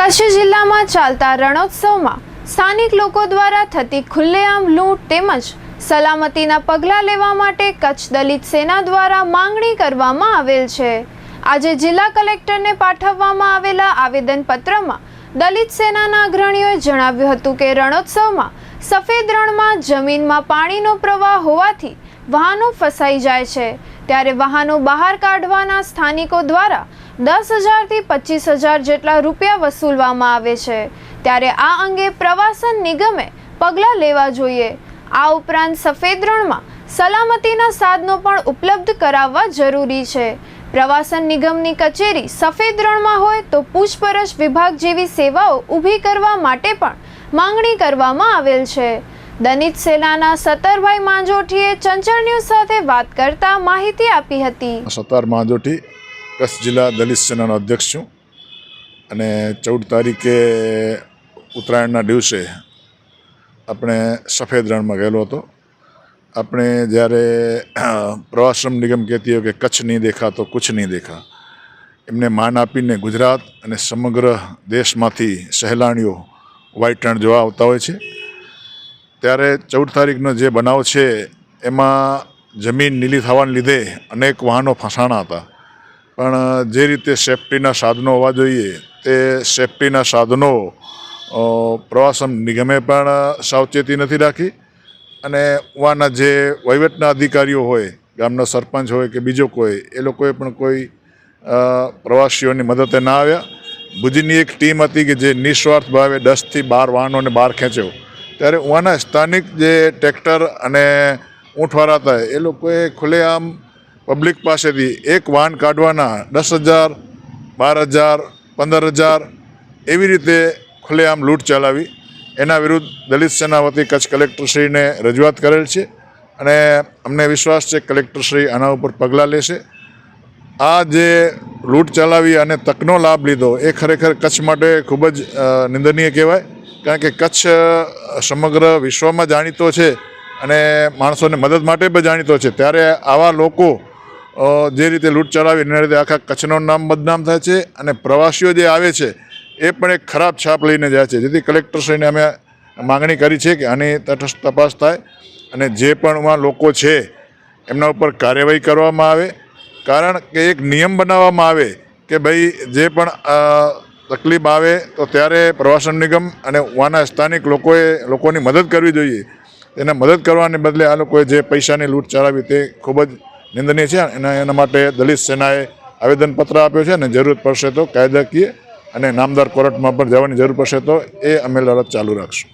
કચ્છ જિલ્લામાં ચાલતા રણોત્સવમાં સ્થાનિક લોકો દ્વારા થતી ખુલ્લેઆમ લૂંટ તેમજ સલામતીના પગલાં લેવા માટે કચ્છ દલિત સેના દ્વારા માંગણી કરવામાં આવેલ છે. આજે જિલ્લા કલેક્ટરને પાઠવવામાં આવેલા આવેદનપત્રમાં દલિત સેનાના અગ્રણીઓએ જણાવ્યું હતું કે રણોત્સવમાં સફેદ રણમાં જમીનમાં પાણીનો પ્રવાહ હોવાથી વાહનો ફસાઈ જાય છે. ત્યારે વાહનો બહાર કાઢવાના સ્થાનિકો દ્વારા દસ હજારથી પચીસ હજાર જેટલા રૂપિયા વસૂલવામાં આવે છે. ત્યારે આ અંગે પ્રવાસન નિગમે પગલાં લેવા જોઈએ. આ ઉપરાંત સફેદ રણમાં સલામતીના સાધનો પણ ઉપલબ્ધ કરાવવા જરૂરી છે. પ્રવાસન નિગમની કચેરી સફેદ રણમાં હોય તો પૂછપરછ વિભાગ જેવી સેવાઓ ઊભી કરવા માટે પણ માંગણી કરવામાં આવેલ છે. દલિત સેનાના સત્તરભાઈ માંજોઠીએ ચંચળ ન્યૂઝ સાથે વાત કરતા માહિતી આપી હતી. સતાર મહાજોઠી કચ્છ જિલ્લા દલિત સેનાનો અધ્યક્ષ છું અને ચૌદ તારીખે ઉત્તરાયણના દિવસે આપણે સફેદ રણમાં ગયેલો હતો. આપણે જ્યારે પ્રવાસમ નિગમ કહેતી હોય કે કચ્છ નહીં દેખા તો કુછ નહીં દેખા. એમને માન આપીને ગુજરાત અને સમગ્ર દેશમાંથી સહેલાણીઓ વ્હાઇટ રણ જોવા આવતા હોય છે. ત્યારે ચૌદ તારીખનો જે બનાવ છે, એમાં જમીન નીલી થવાને લીધે અનેક વાહનો ફસાણા હતા. પણ જે રીતે સેફટીના સાધનો હોવા જોઈએ, તે સેફટીના સાધનો પ્રવાસન નિગમે પણ સાવચેતી નથી રાખી. અને ઉવાના જે વહીવટના અધિકારીઓ હોય, ગામના સરપંચ હોય કે બીજો કોઈ, એ લોકોએ પણ કોઈ પ્રવાસીઓની મદદે ના આવ્યા. ભુજની એક ટીમ હતી કે જે નિસ્વાર્થ ભાવે દસથી બાર વાહનોને બહાર ખેંચ્યો. ત્યારે ઉવાના સ્થાનિક જે ટ્રેક્ટર અને ઊંટવાળા હતા, એ લોકોએ ખુલ્લેઆમ પબ્લિક પાસેથી એક વાહન કાઢવાના દસ હજાર, બાર હજાર, પંદર હજાર એવી રીતે ખુલ્લેઆમ લૂંટ ચલાવી. એના વિરુદ્ધ દલિત સેના વતી કચ્છ કલેક્ટરશ્રીને રજૂઆત કરેલ છે અને અમને વિશ્વાસ છે કલેક્ટરશ્રી આના ઉપર પગલાં લેશે. આ જે લૂંટ ચલાવી અને તકનો લાભ લીધો એ ખરેખર કચ્છ માટે ખૂબ જ નિંદનીય કહેવાય. કારણ કે કચ્છ સમગ્ર વિશ્વમાં જાણીતો છે અને માણસોને મદદ માટે પણ જાણીતો છે. ત્યારે આવા લોકો જે રીતે લૂંટ ચડાવી એના રીતે આખા કચ્છનું નામ બદનામ થાય છે અને પ્રવાસીઓ જે આવે છે, એ પણ એક ખરાબ છાપ લઈને જાય છે. જેથી કલેક્ટરશ્રીને અમે માગણી કરી છે કે આની તટસ્થ તપાસ થાય અને જે પણ લોકો છે, એમના ઉપર કાર્યવાહી કરવામાં આવે. કારણ કે એક નિયમ બનાવવામાં આવે કે ભાઈ જે પણ તકલીફ આવે તો ત્યારે પ્રવાસન નિગમ અને વાના સ્થાનિક લોકોએ લોકોની મદદ કરવી જોઈએ. એને મદદ કરવાને બદલે આ લોકોએ જે પૈસાની લૂંટ ચલાવી તે ખૂબ જ નિંદનીય છે અને એના માટે દલિત સેનાએ આવેદનપત્ર આપ્યો છે અને જરૂર પડશે તો કાયદાકીય અને નામદાર કોર્ટમાં પણ જવાની જરૂર પડશે તો એ અમે લડત ચાલુ રાખશું.